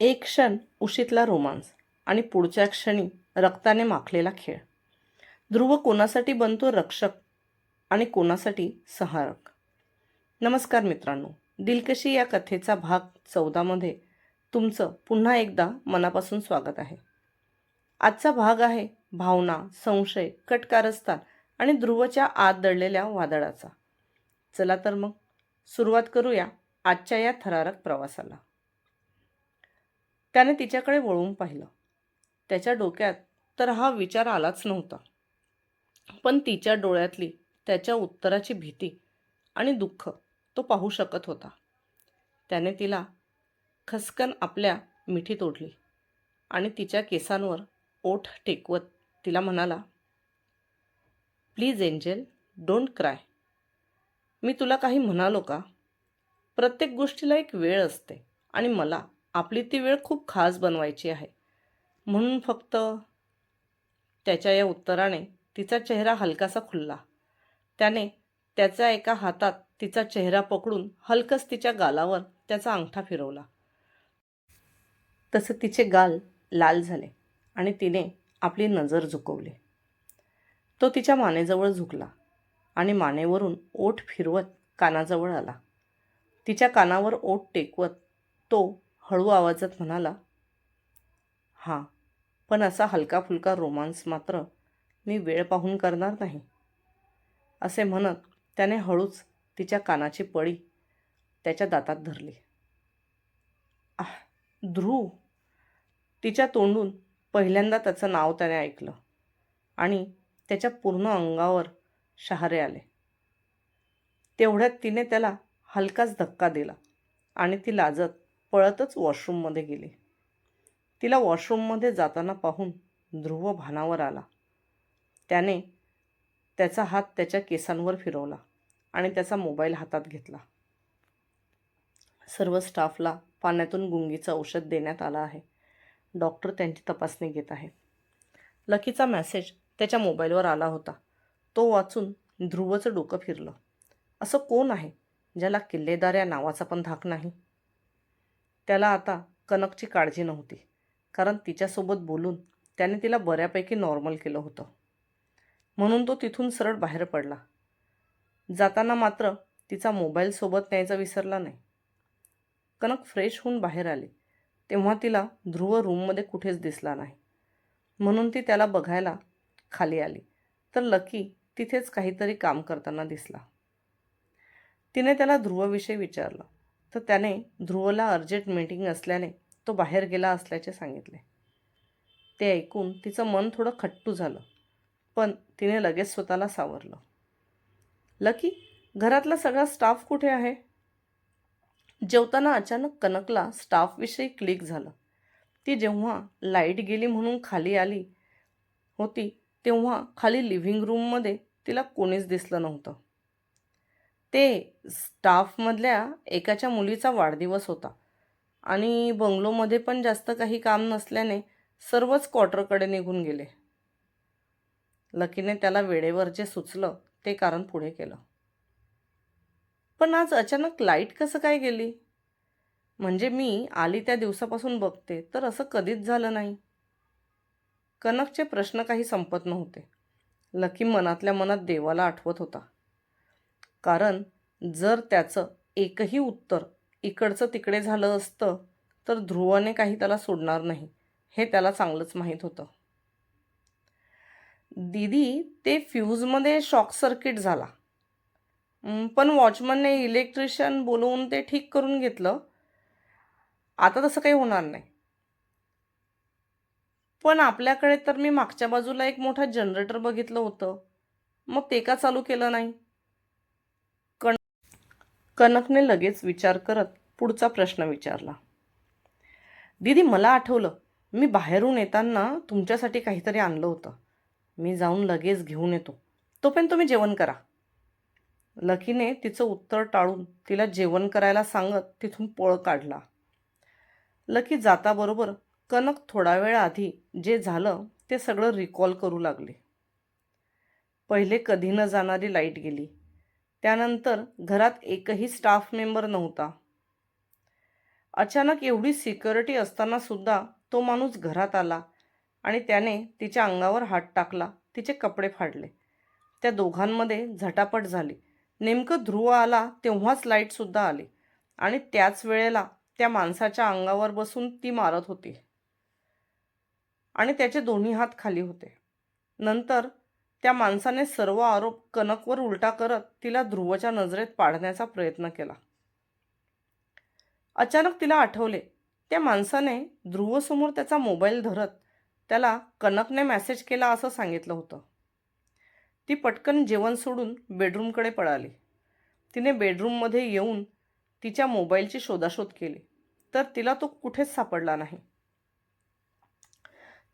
एक क्षण उशीतला रोमांस आणि पुढच्या क्षणी रक्ताने माखलेला खेळ. ध्रुव कोणासाठी बनतो रक्षक आणि कोणासाठी सहारक? नमस्कार मित्रांनो दिलकशी या कथेचा भाग चौदामध्ये तुमचं पुन्हा एकदा मनापासून स्वागत आहे. आजचा भाग आहे भावना संशय कटकारस्थान आणि ध्रुवच्या आत दडलेल्या वादळाचा. चला तर मग सुरुवात करूया आजच्या या थरारक प्रवासाला. त्याने तिच्याकडे वळून पाहिलं. त्याच्या डोक्यात तर हा विचार आलाच नव्हता. पण तिच्या डोळ्यातली त्याच्या उत्तराची भीती आणि दुःख तो पाहू शकत होता. त्याने तिला खसकन आपल्या मिठीत ओढली आणि तिच्या केसांवर ओठ टेकवत तिला म्हणाला प्लीज एंजल डोंट क्राय. मी तुला काही म्हणालो का? प्रत्येक गोष्टीला एक वेळ असते आणि मला आपली ती वेळ खूप खास बनवायची आहे. म्हणून फक्त त्याच्या या उत्तराने तिचा चेहरा हलकासा खुलला. त्याने त्याच्या एका हातात तिचा चेहरा पकडून हलकस तिच्या गालावर त्याचा अंगठा फिरवला. तसं तिचे गाल लाल झाले आणि तिने आपली नजर झुकवली. तो तिच्या मानेजवळ झुकला आणि मानेवरून ओठ फिरवत कानाजवळ आला. तिच्या कानावर ओठ टेकवत तो हळू आवाजात म्हणाला हां पण असा हलका फुलका रोमांस मात्र मी वेळ पाहून करणार नाही. असे म्हणत त्याने हळूच तिच्या कानाची पळी त्याच्या दातात धरली. आह ध्रुव. तिच्या तोंडून पहिल्यांदा त्याचं नाव त्याने ऐकलं आणि त्याच्या पूर्ण अंगावर शहारे आले. तेवढ्यात तिने त्याला हलकाच धक्का दिला आणि ती लाजत पळतच वॉशरूममध्ये गेली. तिला वॉशरूममध्ये जाताना पाहून ध्रुव भानावर आला. त्याने त्याचा हात त्याच्या केसांवर फिरवला आणि त्याचा मोबाईल हातात घेतला. सर्व स्टाफला पाण्यातून गुंगीचं औषध देण्यात आलं आहे. डॉक्टर त्यांची तपासणी घेत आहेत लकीचा मॅसेज त्याच्या मोबाईलवर आला होता. तो वाचून ध्रुवचं डोकं फिरलं. असं कोण आहे ज्याला किल्लेदार या नावाचा पण धाक नाही? त्याला आता कनकची काळजी नव्हती. कारण तिच्यासोबत बोलून त्याने तिला बऱ्यापैकी नॉर्मल केलं होतं. म्हणून तो तिथून सरळ बाहेर पडला. जाताना मात्र तिचा मोबाईल सोबत न्यायचा विसरला नाही. कनक फ्रेश होऊन बाहेर आली. तेव्हा तिला ध्रुव रूममध्ये कुठेच दिसला नाही. म्हणून ती त्याला बघायला खाली आली. तर लकी तिथेच काहीतरी काम करताना दिसला. तिने त्याला ध्रुवविषयी विचारलं. तर त्याने ध्रुवला अर्जंट मीटिंग असल्याने तो बाहेर गेला असल्याचे सांगितले. ते ऐकून तिचं मन थोडं खट्टू झालं पण तिने लगेच स्वतःला सावरलं. लकी घरातला सगळा स्टाफ कुठे आहे? जेवताना अचानक कनकला स्टाफविषयी क्लिक झालं. ती जेव्हा लाइट गेली म्हणून खाली आली होती तेव्हा खाली लिव्हिंग रूममध्ये तिला कोणीच दिसलं नव्हतं. ते स्टाफमधल्या एकाच्या मुलीचा वाढदिवस होता. आणि बंगलोमध्ये पण जास्त काही काम नसल्याने सर्वच क्वार्टरकडे निघून गेले. लकीने त्याला वेळेवर जे सुचलं ते कारण पुढे केलं. पण आज अचानक लाइट कसं काय गेली? म्हणजे मी आली त्या दिवसापासून बघते तर असं कधीच झालं नाही. कनकचे प्रश्न काही संपत नव्हते. लकी मनातल्या मनात देवाला आठवत होता. कारण जर त्याचं एकही उत्तर इकडचं तिकडे झालं असतं तर ध्रुवाने काही त्याला सोडणार नाही. हे त्याला चांगलंच माहीत होतं. दीदी ते फ्यूजमध्ये शॉक सर्किट झाला. पण वॉचमनने इलेक्ट्रिशियन बोलवून ते ठीक करून घेतलं. आता तसं काही होणार नाही. पण आपल्याकडे तर मी मागच्या बाजूला एक मोठा जनरेटर बघितलं होतं. मग ते का चालू केलं नाही? कनकने लगेच विचार करत पुढचा प्रश्न विचारला. दीदी मला आठवलं. मी बाहेरून येताना तुमच्यासाठी काहीतरी आणलं होतं. मी जाऊन लगेच घेऊन येतो. तोपर्यंत तुम्ही जेवण करा. लकीने तिचं उत्तर टाळून तिला जेवण करायला सांगत तिथून पळ काढला. लकी जाताबरोबर कनक थोडा वेळ आधी जे झालं ते सगळं रिकॉल करू लागले. पहिले कधी न जाणारी लाइट गेली. त्यानंतर घरात एकही स्टाफ मेंबर नव्हता. अचानक एवढी सिक्युरिटी असताना सुद्धा तो माणूस घरात आला आणि त्याने तिच्या अंगावर हात टाकला तिचे कपडे फाडले. त्या दोघांमध्ये झटापट झाली. नेमकं ध्रुव आला तेव्हाच लाईटसुद्धा आली आणि त्याच वेळेला त्या माणसाच्या अंगावर बसून ती मारत होती. आणि त्याचे दोन्ही हात खाली होते. नंतर त्या माणसाने सर्व आरोप कनकवर उलटा करत तिला ध्रुवच्या नजरेत पाडण्याचा प्रयत्न केला. अचानक तिला आठवले त्या माणसाने ध्रुवसमोर त्याचा मोबाईल धरत त्याला कनकने मेसेज केला असं सांगितलं होतं. ती पटकन जेवण सोडून बेडरूमकडे पळाली. तिने बेडरूममध्ये येऊन तिच्या मोबाईलची शोधाशोध केली तर तिला तो कुठेच सापडला नाही.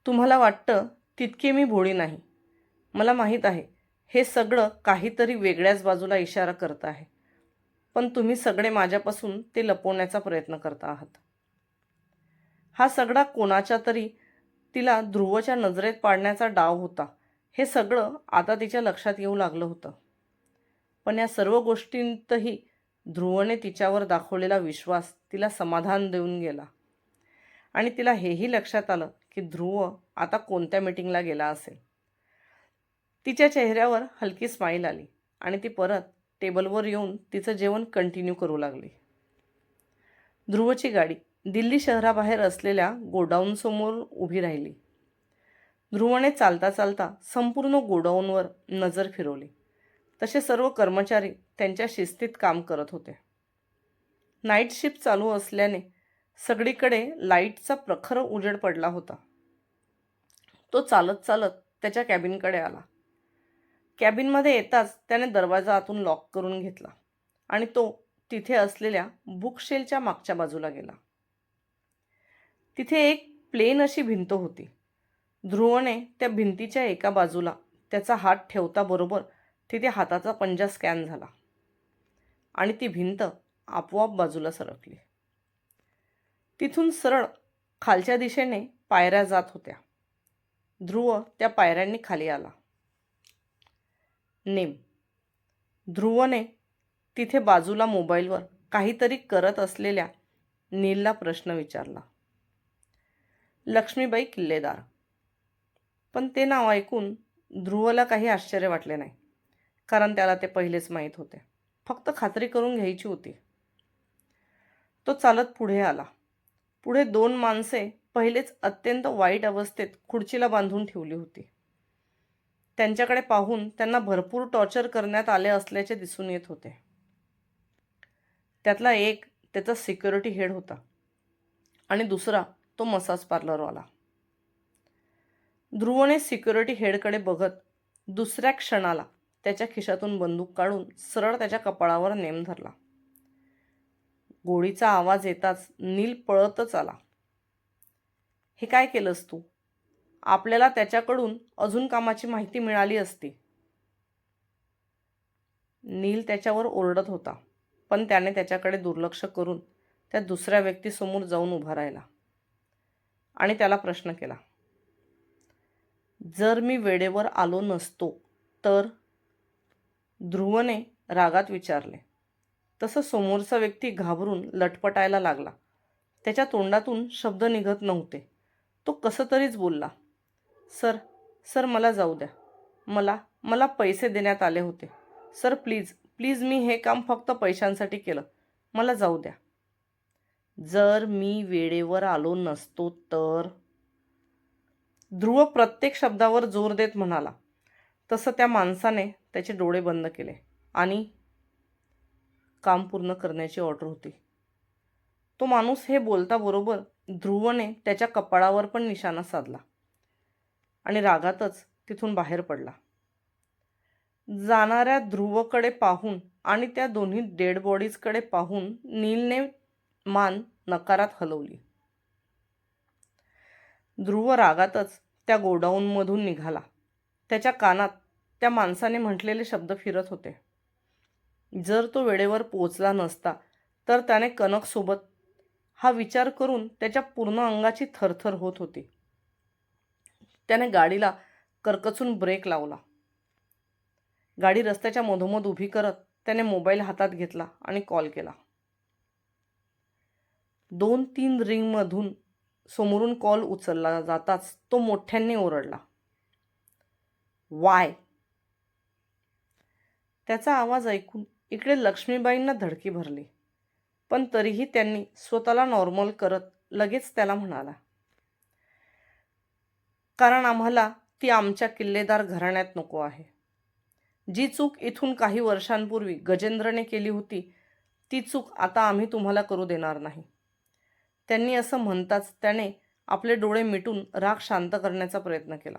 तुम्हाला वाटतं तितके मी भोळी नाही. मला माहीत आहे हे सगळं काहीतरी वेगळ्याच बाजूला इशारा करत आहे. पण तुम्ही सगळे माझ्यापासून ते लपवण्याचा प्रयत्न करता आहात. हा सगळा कोणाच्या तरी तिला ध्रुवच्या नजरेत पाडण्याचा डाव होता. हे सगळं आता तिच्या लक्षात येऊ लागलं होतं. पण या सर्व गोष्टींतही ध्रुवने तिच्यावर दाखवलेला विश्वास तिला समाधान देऊन गेला. आणि तिला हेही लक्षात आलं की ध्रुव आता कोणत्या मीटिंगला गेला असेल. तिच्या चेहऱ्यावर हलकी स्माईल आली आणि ती परत टेबलवर येऊन तिचं जेवण कंटिन्यू करू लागली. ध्रुवची गाडी दिल्ली शहराबाहेर असलेल्या गोडाऊनसमोर उभी राहिली. ध्रुवने चालता चालता संपूर्ण गोडाऊनवर नजर फिरवली. तसे सर्व कर्मचारी त्यांच्या शिस्तीत काम करत होते. नाईट शिफ्ट चालू असल्याने सगळीकडे लाईटचा प्रखर उजेड पडला होता. तो चालत चालत त्याच्या कॅबिनकडे आला. कॅबिनमध्ये येताच त्याने दरवाजा आतून लॉक करून घेतला आणि तो तिथे असलेल्या बुकशेलच्या मागच्या बाजूला गेला. तिथे एक प्लेन अशी भिंत होती. ध्रुवने त्या भिंतीच्या एका बाजूला त्याचा हात ठेवता बरोबर तिथे हाताचा पंजा स्कॅन झाला आणि ती भिंत आपोआप बाजूला सरकली. तिथून सरळ खालच्या दिशेने पायऱ्या जात होत्या. ध्रुव त्या पायऱ्यांनी खाली आला. नेम. ध्रुवने तिथे बाजूला मोबाईलवर काहीतरी करत असलेल्या नीलला प्रश्न विचारला. लक्ष्मीबाई किल्लेदार. पण ते नाव ऐकून ध्रुवला काही आश्चर्य वाटले नाही कारण त्याला ते पहिलेच माहीत होते. फक्त खात्री करून घ्यायची होती. तो चालत पुढे आला. पुढे दोन माणसे पहिलेच अत्यंत वाईट अवस्थेत खुर्चीला बांधून ठेवली होती. त्यांच्याकडे पाहून त्यांना भरपूर टॉर्चर करण्यात आले असल्याचे दिसून येत होते. त्यातला एक त्याचा सिक्युरिटी हेड होता. आणि दुसरा तो मसाज पार्लरवाला ध्रुवने सिक्युरिटी हेडकडे बघत दुसऱ्या क्षणाला त्याच्या खिशातून बंदूक काढून सरळ त्याच्या कपाळावर नेम धरला. गोळीचा आवाज येताच नील पळतच आला. हे काय केलंस तू? आपल्याला त्याच्याकडून अजून कामाची माहिती मिळाली असती. नील त्याच्यावर ओरडत होता पण त्याने त्याच्याकडे दुर्लक्ष करून त्या दुसऱ्या व्यक्तीसमोर जाऊन उभा राहिला आणि त्याला प्रश्न केला. जर मी वेळेवर आलो नसतो तर? ध्रुवने रागात विचारले. तसं समोरचा व्यक्ती घाबरून लटपटायला लागला. त्याच्या तोंडातून शब्द निघत नव्हते. तो कसं तरीच बोलला. सर सर मला जाऊ द्या. मला मला पैसे देण्यात आले होते. सर प्लीज प्लीज मी हे काम फक्त पैशांसाठी केलं. मला जाऊ द्या. जर मी वेळेवर आलो नसतो तर? ध्रुव प्रत्येक शब्दावर जोर देत म्हणाला. तसं त्या माणसाने त्याचे डोळे बंद केले आणि काम पूर्ण करण्याची ऑर्डर होती. तो माणूस हे बोलता बरोबर ध्रुवने त्याच्या कपाळावर पण निशाणा साधला. आणि रागातच तिथून बाहेर पडला. जाणाऱ्या ध्रुवकडे पाहून आणि त्या दोन्ही डेड बॉडीजकडे पाहून नीलने मान नकारात हलवली. ध्रुव रागातच त्या गोडाऊनमधून निघाला. त्याच्या कानात त्या माणसाने म्हटलेले शब्द फिरत होते. जर तो वेळेवर पोचला नसता तर त्याने कनकसोबत हा विचार करून त्याच्या पूर्ण अंगाची थरथर होत होती. त्याने गाडीला करकचून ब्रेक लावला. गाडी रस्त्याच्या मधोमध उभी करत त्याने मोबाईल हातात घेतला आणि कॉल केला. दोन तीन रिंगमधून समोरून कॉल उचलला जाताच तो मोठ्यांनी ओरडला. वाय. त्याचा आवाज ऐकून इकडे लक्ष्मीबाईंना धडकी भरली. पण तरीही त्यांनी स्वतःला नॉर्मल करत लगेच त्याला म्हणाला. कारण आम्हाला ती आमच्या किल्लेदार घराण्यात नको आहे. जी चूक इथून काही वर्षांपूर्वी गजेंद्रने केली होती ती चूक आता आम्ही तुम्हाला करू देणार नाही. त्यांनी असं म्हणताच त्याने आपले डोळे मिटून राग शांत करण्याचा प्रयत्न केला.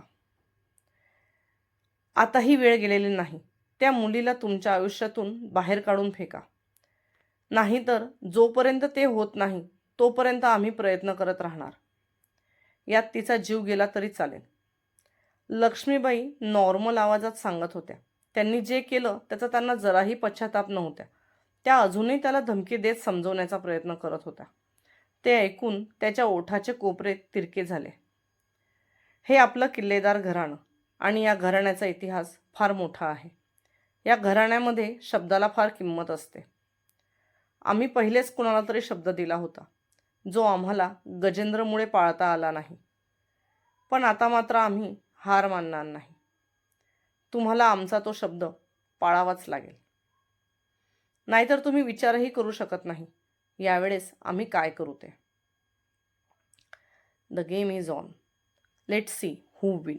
आताही वेळ गेलेली नाही. त्या मुलीला तुमच्या आयुष्यातून बाहेर काढून फेका. नाहीतर जोपर्यंत ते होत नाही तोपर्यंत आम्ही प्रयत्न करत राहणार. यात तिचा जीव गेला तरी चालेल. लक्ष्मीबाई नॉर्मल आवाजात सांगत होत्या. त्यांनी जे केलं त्याचा त्यांना जराही पश्चाताप नव्हत्या त्या अजूनही त्याला धमकी देत समजवण्याचा प्रयत्न करत होत्या. ते ऐकून त्याच्या ओठाचे कोपरे तिरके झाले. हे आपलं किल्लेदार घराणं आणि या घराण्याचा इतिहास फार मोठा आहे. या घराण्यामध्ये शब्दाला फार किंमत असते. आम्ही पहिलेच कुणाला तरी शब्द दिला होता. जो आम्हाला गजेंद्रमुळे पाळता आला नाही. पण आता मात्र आम्ही हार मानणार नाही. तुम्हाला आमचा तो शब्द पाळावाच लागेल. नाहीतर तुम्ही विचारही करू शकत नाही. यावेळेस आम्ही काय करू ते? The game is on let see who win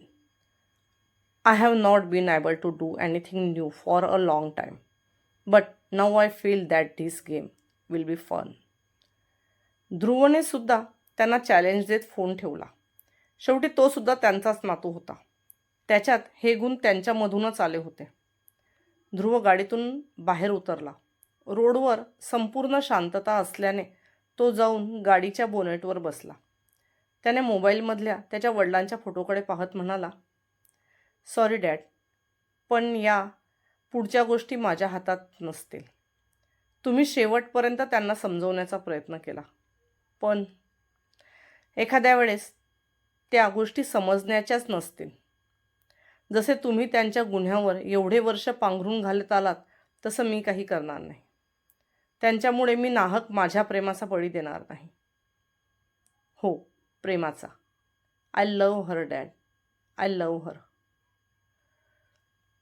I have not been able to do anything new for a long time but now I feel that this game will be fun ध्रुवने सुद्धा त्यांना challenge देत phone ठेवला. शेवटी तो सुद्धा त्यांचाच नातू होता. त्याच्यात हे गुण त्यांच्यामधूनच आले होते. ध्रुव गाडीतून बाहेर उतरला. रोडवर संपूर्ण शांतता असल्याने तो जाऊन गाडीच्या बोनेटवर बसला. त्याने मोबाईलमधल्या त्याच्या वडिलांच्या फोटोकडे पाहत म्हणाला सॉरी डॅड पण या पुढच्या गोष्टी माझ्या हातात नसतील. तुम्ही शेवटपर्यंत त्यांना समजवण्याचा प्रयत्न केला. पण एखाद्या वेळेस त्या गोष्टी समजण्याच्याच नसतील. जसे तुम्ही त्यांच्या गुन्ह्यावर एवढे वर्ष पांघरून घालत आलात तसं मी काही करणार नाही. त्यांच्यामुळे मी नाहक माझ्या प्रेमाचा बळी देणार नाही. हो प्रेमाचा. I love her dad I love her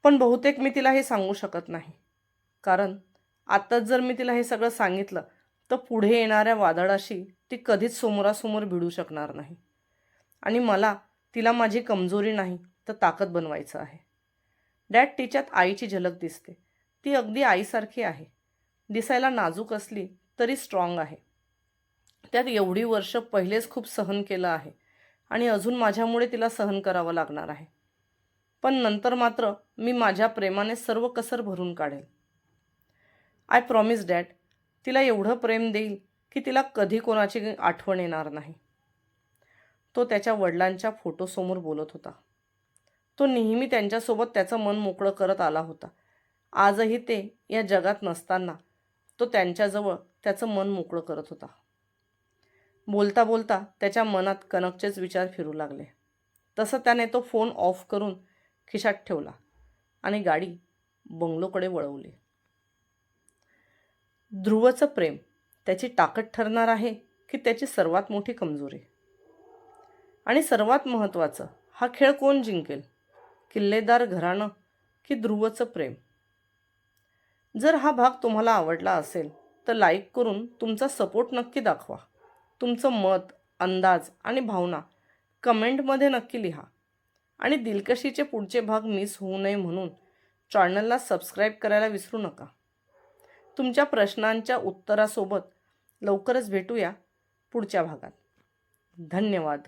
पण बहुतेक मी तिला हे सांगू शकत नाही. कारण आत्ताच जर मी तिला हे सगळं सांगितलं तर पुढे येणाऱ्या वादळाशी ती कधीच समोरासमोर भिडू शकणार नाही. आणि मला तिला माझी कमजोरी नाही तर ताकद बनवायचं आहे. डॅड तिच्यात आईची झलक दिसते. ती अगदी आईसारखी आहे. दिसायला नाजूक असली तरी स्ट्रॉंग आहे. त्यात एवढी वर्ष पहिलेच खूप सहन केलं आहे आणि अजून माझ्यामुळे तिला सहन करावं लागणार आहे. पण नंतर मात्र मी माझ्या प्रेमाने सर्व कसर भरून काढेल. I promise dad. तिला एवढं प्रेम देईल की तिला कधी कोणाची आठवण येणार नाही. तो त्याच्या वडिलांच्या फोटोसमोर बोलत होता. तो नेहमी त्यांच्यासोबत त्याचं मन मोकळं करत आला होता. आजही ते या जगात नसताना तो त्यांच्याजवळ त्याचं मन मोकळं करत होता. बोलता बोलता त्याच्या मनात कनकचेच विचार फिरू लागले. तसं त्याने तो फोन ऑफ करून खिशात ठेवला आणि गाडी बंगलोकडे वळवली. ध्रुवचं प्रेम त्याची ताकद ठरणार आहे की त्याची सर्वात मोठी कमजोरी. आणि सर्वात महत्त्वाचं हा खेळ कोण जिंकेल? किल्लेदार घराणं की ध्रुवचं प्रेम? जर हा भाग तुम्हाला आवडला असेल तर लाईक करून तुमचा सपोर्ट नक्की दाखवा. तुमचं मत अंदाज आणि भावना कमेंटमध्ये नक्की लिहा. आणि दिलकशीचे पुढचे भाग मिस होऊ नये म्हणून चॅनलला सबस्क्राईब करायला विसरू नका. तुमच्या प्रश्नांच्या उत्तरासोबत लवकरच भेटूया पुढच्या भागात. धन्यवाद.